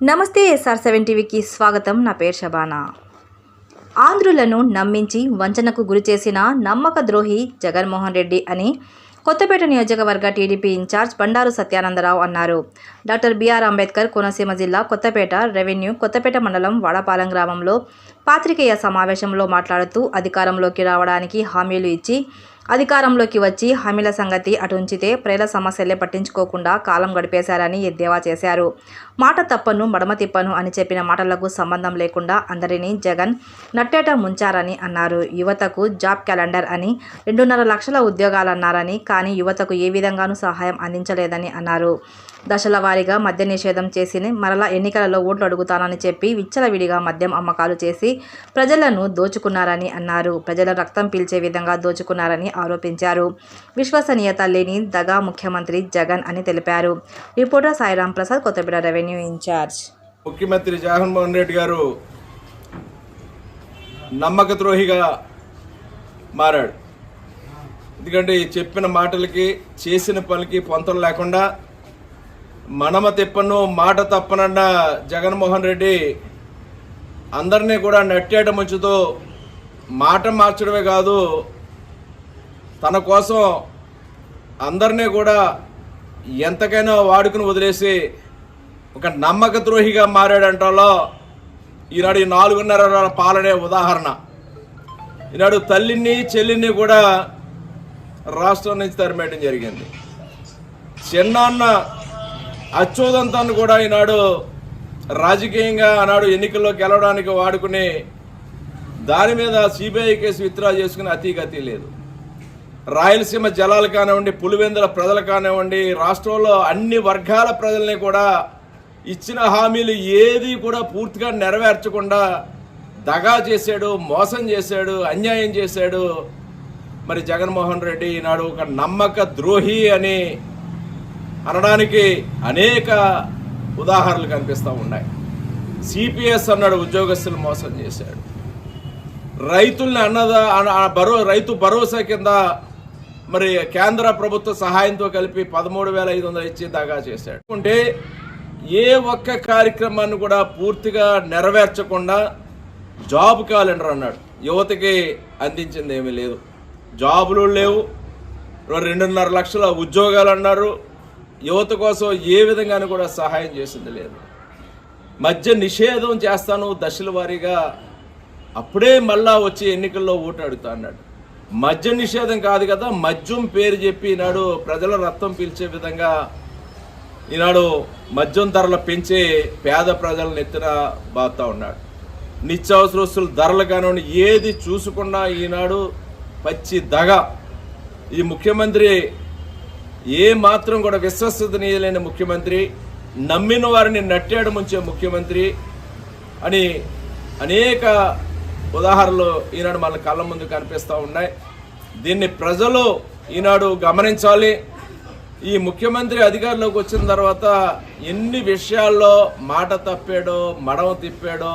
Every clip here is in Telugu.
నమస్తే ఎస్ఆర్ సెవెన్ టీవీకి స్వాగతం. నా పేరు షబానా ఆంధ్రులను నమ్మించి వంచనకు గురి చేసిన నమ్మక ద్రోహి జగన్మోహన్ రెడ్డి అని కొత్తపేట నియోజకవర్గ టీడీపీ ఇన్ఛార్జ్ బండారు సత్యానందరావు అన్నారు. డాక్టర్ బీఆర్ అంబేద్కర్ కోనసీమ జిల్లా కొత్తపేట రెవెన్యూ కొత్తపేట మండలం వాడపాలెం గ్రామంలో పాత్రికేయ సమావేశంలో మాట్లాడుతూ అధికారంలోకి రావడానికి హామీలు ఇచ్చి అధికారంలోకి వచ్చి హామీల సంగతి అటుంచితే ప్రజల సమస్యలే పట్టించుకోకుండా కాలం గడిపేశారని ఎద్దేవా చేశారు. మాట తప్పను మడమ తిప్పను అని చెప్పిన మాటలకు సంబంధం లేకుండా అందరినీ జగన్ నట్టేట ముంచారని అన్నారు. యువతకు జాబ్ క్యాలెండర్ అని రెండున్నర లక్షల ఉద్యోగాలన్నారని కానీ యువతకు ఏ విధంగానూ సహాయం అందించలేదని అన్నారు. దశల వారీగా మద్య నిషేధం చేసి మరలా ఎన్నికలలో ఓట్లు అడుగుతానని చెప్పి విచ్చలవిడిగా మద్యం అమ్మకాలు చేసి ప్రజలను దోచుకున్నారని అన్నారు. ప్రజల రక్తం పీల్చే విధంగా దోచుకున్నారని ఆరోపించారు. విశ్వసనీయత లేని దగా ముఖ్యమంత్రి జగన్ అని తెలిపారు. Reporter Sairam Prasad Kothapeta revenue incharge. ముఖ్యమంత్రి జగన్మోహన్ రెడ్డి గారు నమ్మక ద్రోహిగా మారాడు. ఎందుకంటే చెప్పిన మాటలకి చేసిన పనికి పొంతలు లేకుండా మనమ తిప్పను మాట తప్పనన్న జగన్మోహన్ రెడ్డి అందరినీ కూడా నట్టేట ముంచుతూ మాట మార్చడమే కాదు తన కోసం అందరినీ కూడా ఎంతకైనా వాడుకుని వదిలేసి ఒక నమ్మక ద్రోహిగా మారాడంటలో ఈనాడు ఈ నాలుగున్నర పాలనే ఉదాహరణ. ఈనాడు తల్లిని చెల్లిని కూడా రాష్ట్రం నుంచి తరిమేయడం జరిగింది. చిన్నాన్న అచ్యుతంతాన్ని కూడా ఈనాడు రాజకీయంగా ఆనాడు ఎన్నికల్లో గెలవడానికి వాడుకునే దాని మీద సిబిఐ కేసు విత్డ్రా చేసుకునే అతీగతి లేదు. రాయలసీమ జలాలు కానివ్వండి పులివెందుల ప్రజలు కానివ్వండి రాష్ట్రంలో అన్ని వర్గాల ప్రజల్ని కూడా ఇచ్చిన హామీలు ఏది కూడా పూర్తిగా నెరవేర్చకుండా దగా చేశాడు మోసం చేశాడు అన్యాయం చేశాడు. మరి జగన్మోహన్ రెడ్డి ఈనాడు ఒక నమ్మక ద్రోహి అని అనడానికి అనేక ఉదాహరణలు కనిపిస్తూ ఉన్నాయి. సిపిఎస్ అన్నాడు ఉద్యోగస్తులు మోసం చేశాడు. రైతుల్ని అన్నదా భరో రైతు భరోసా కింద మరి కేంద్ర ప్రభుత్వ సహాయంతో కలిపి పదమూడు వేల ఐదు వందలు ఇచ్చి దాగా చేశాడు. అంటే ఏ ఒక్క కార్యక్రమాన్ని కూడా పూర్తిగా నెరవేర్చకుండా జాబ్ క్యాలెండర్ అన్నాడు. యువతకి అందించింది ఏమీ లేదు. జాబులు లేవు. రెండున్నర లక్షల ఉద్యోగాలు అన్నారు. యువత కోసం ఏ విధంగానూ కూడా సహాయం చేసింది లేదు. మధ్య నిషేధం చేస్తాను దశల వారీగా అప్పుడే మళ్ళా వచ్చి ఎన్నికల్లో ఓటు అడుగుతా అన్నాడు. మద్య నిషేధం కాదు కదా మద్యం పేరు చెప్పి ఈనాడు ప్రజల రక్తం పీల్చే విధంగా ఈనాడు మద్యం ధరలు పెంచే పేద ప్రజలను ఎత్తున బాగుతా ఉన్నాడు. నిత్యావసర వస్తువుల ధరలు కానివ్వండి ఏది చూసుకున్నా ఈనాడు పచ్చి దగ. ఈ ముఖ్యమంత్రి ఏ మాత్రం కూడా విశ్వసనీయులైన ముఖ్యమంత్రి నమ్మిన వారిని నట్టాడు ముంచే ముఖ్యమంత్రి అని అనేక ఉదాహరణలు ఈనాడు మన కళ్ళ ముందు కనిపిస్తూ ఉన్నాయి. దీన్ని ప్రజలు ఈనాడు గమనించాలి. ఈ ముఖ్యమంత్రి అధికారంలోకి వచ్చిన తర్వాత ఎన్ని విషయాల్లో మాట తప్పాడో మడమ తిప్పాడో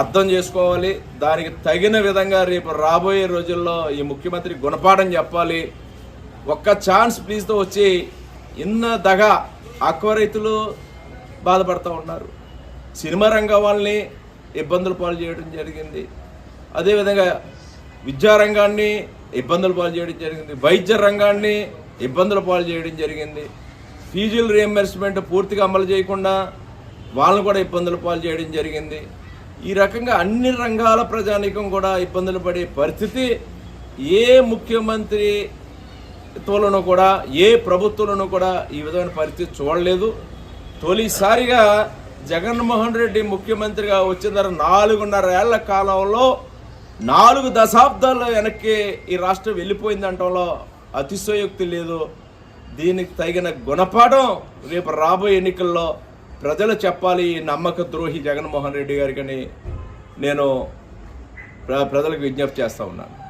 అర్థం చేసుకోవాలి. దానికి తగిన విధంగా రేపు రాబోయే రోజుల్లో ఈ ముఖ్యమంత్రి గుణపాఠం చెప్పాలి. ఒక్క ఛాన్స్ ప్లీజ్తో వచ్చి ఇన్న దగ ఆక్వా రైతులు బాధపడుతూ ఉన్నారు. సినిమా రంగం వాళ్ళని ఇబ్బందులు పాలు చేయడం జరిగింది. అదేవిధంగా విద్యారంగాన్ని ఇబ్బందులు పాలు చేయడం జరిగింది. వైద్య రంగాన్ని ఇబ్బందులు పాలు చేయడం జరిగింది. ఫీజుల రియంబర్స్మెంట్ పూర్తిగా అమలు చేయకుండా వాళ్ళని కూడా ఇబ్బందులు పాలు చేయడం జరిగింది. ఈ రకంగా అన్ని రంగాల ప్రజానీకం కూడా ఇబ్బందులు పడే పరిస్థితి ఏ ముఖ్యమంత్రి తోలను కూడా ఏ ప్రభుత్వంలోనూ కూడా ఈ విధమైన పరిస్థితి చూడలేదు. తొలిసారిగా జగన్మోహన్ రెడ్డి ముఖ్యమంత్రిగా వచ్చిన తర్వాత నాలుగున్నర ఏళ్ళ కాలంలో నాలుగు దశాబ్దాల వెనక్కి ఈ రాష్ట్రం వెళ్ళిపోయిందంటంలో అతిశయోక్తి లేదు. దీనికి తగిన గుణపాఠం రేపు రాబోయే ఎన్నికల్లో ప్రజలు చెప్పాలి ఈ నమ్మక ద్రోహి జగన్మోహన్ రెడ్డి గారికి నేను ప్ర- ప్రజలకు విజ్ఞప్తి చేస్తా ఉన్నాను.